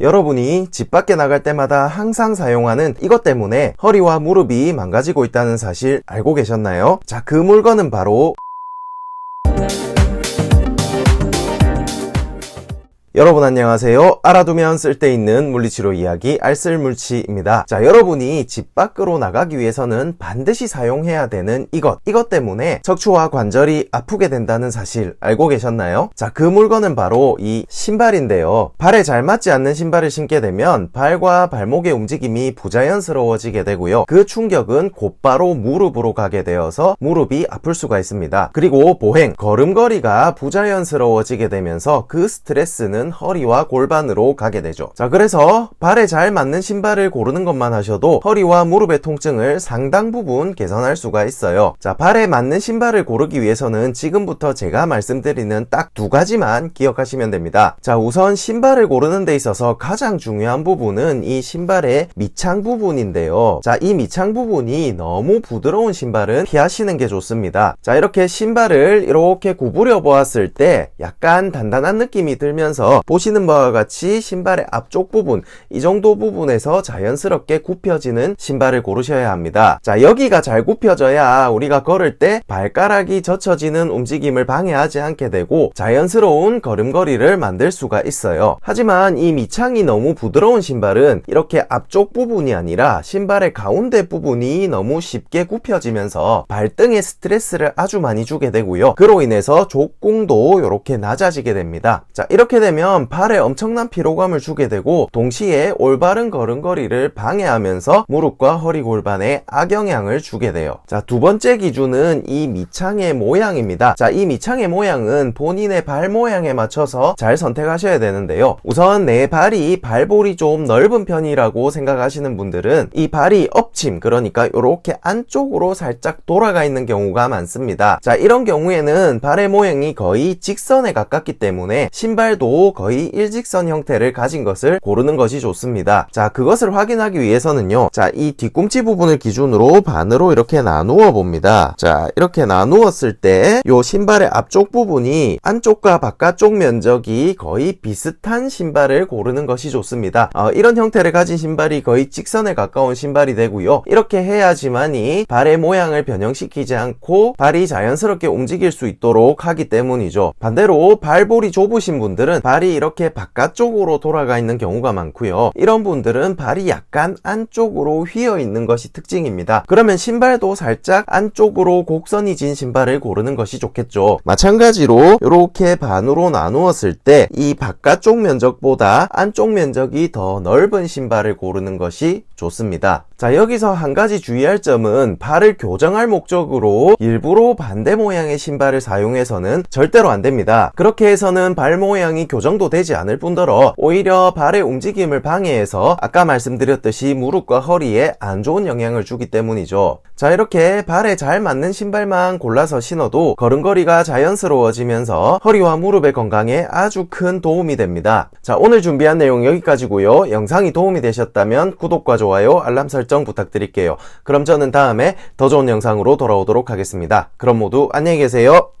여러분이 집 밖에 나갈 때마다 항상 사용하는 이것 때문에 허리와 무릎이 망가지고 있다는 사실 알고 계셨나요? 자, 그 물건은 바로 여러분 안녕하세요. 알아두면 쓸데있는 물리치료 이야기 알쓸물치입니다. 자, 여러분이 집 밖으로 나가기 위해서는 반드시 사용해야 되는 이것, 이것 때문에 척추와 관절이 아프게 된다는 사실 알고 계셨나요? 자, 그 물건은 바로 이 신발인데요. 발에 잘 맞지 않는 신발을 신게 되면 발과 발목의 움직임이 부자연스러워지게 되고요. 그 충격은 곧바로 무릎으로 가게 되어서 무릎이 아플 수가 있습니다. 그리고 보행, 걸음걸이가 부자연스러워지게 되면서 그 스트레스는 허리와 골반으로 가게 되죠. 자, 그래서 발에 잘 맞는 신발을 고르는 것만 하셔도 허리와 무릎의 통증을 상당 부분 개선할 수가 있어요. 자, 발에 맞는 신발을 고르기 위해서는 지금부터 제가 말씀드리는 딱 두 가지만 기억하시면 됩니다. 자, 우선 신발을 고르는 데 있어서 가장 중요한 부분은 이 신발의 밑창 부분인데요. 자, 이 밑창 부분이 너무 부드러운 신발은 피하시는 게 좋습니다. 자, 이렇게 신발을 이렇게 구부려 보았을 때 약간 단단한 느낌이 들면서 보시는 바와 같이 신발의 앞쪽 부분, 이 정도 부분에서 자연스럽게 굽혀지는 신발을 고르셔야 합니다. 자, 여기가 잘 굽혀져야 우리가 걸을 때 발가락이 젖혀지는 움직임을 방해하지 않게 되고 자연스러운 걸음걸이를 만들 수가 있어요. 하지만 이 밑창이 너무 부드러운 신발은 이렇게 앞쪽 부분이 아니라 신발의 가운데 부분이 너무 쉽게 굽혀지면서 발등에 스트레스를 아주 많이 주게 되고요. 그로 인해서 족공도 이렇게 낮아지게 됩니다. 자, 이렇게 되면 발에 엄청난 피로감을 주게 되고 동시에 올바른 걸음걸이를 방해하면서 무릎과 허리 골반에 악영향을 주게 돼요. 자, 두 번째 기준은 이 밑창의 모양입니다. 자, 이 밑창의 모양은 본인의 발 모양에 맞춰서 잘 선택하셔야 되는데요. 우선 내 발이 발볼이 좀 넓은 편이라고 생각하시는 분들은 이 발이 엎침, 그러니까 이렇게 안쪽으로 살짝 돌아가 있는 경우가 많습니다. 자, 이런 경우에는 발의 모양이 거의 직선에 가깝기 때문에 신발도 거의 일직선 형태를 가진 것을 고르는 것이 좋습니다. 자, 그것을 확인하기 위해서는요. 자, 이 뒤꿈치 부분을 기준으로 반으로 이렇게 나누어 봅니다. 자, 이렇게 나누었을 때 요 신발의 앞쪽 부분이 안쪽과 바깥쪽 면적이 거의 비슷한 신발을 고르는 것이 좋습니다. 어, 이런 형태를 가진 신발이 거의 직선에 가까운 신발이 되고요. 이렇게 해야지만이 발의 모양을 변형시키지 않고 발이 자연스럽게 움직일 수 있도록 하기 때문이죠. 반대로 발볼이 좁으신 분들은 발이 이렇게 바깥쪽으로 돌아가 있는 경우가 많고요. 이런 분들은 발이 약간 안쪽으로 휘어 있는 것이 특징입니다. 그러면 신발도 살짝 안쪽으로 곡선이 진 신발을 고르는 것이 좋겠죠. 마찬가지로 이렇게 반으로 나누었을 때 이 바깥쪽 면적보다 안쪽 면적이 더 넓은 신발을 고르는 것이 좋습니다. 자, 여기서 한 가지 주의할 점은 발을 교정할 목적으로 일부러 반대 모양의 신발을 사용해서는 절대로 안 됩니다. 그렇게 해서는 발 모양이 교정도 되지 않을 뿐더러 오히려 발의 움직임을 방해해서 아까 말씀드렸듯이 무릎과 허리에 안 좋은 영향을 주기 때문이죠. 자, 이렇게 발에 잘 맞는 신발만 골라서 신어도 걸음걸이가 자연스러워지면서 허리와 무릎의 건강에 아주 큰 도움이 됩니다. 자, 오늘 준비한 내용 여기까지고요. 영상이 도움이 되셨다면 구독과 좋아요, 알람 설정 부탁드릴게요. 그럼 저는 다음에 더 좋은 영상으로 돌아오도록 하겠습니다. 그럼 모두 안녕히 계세요.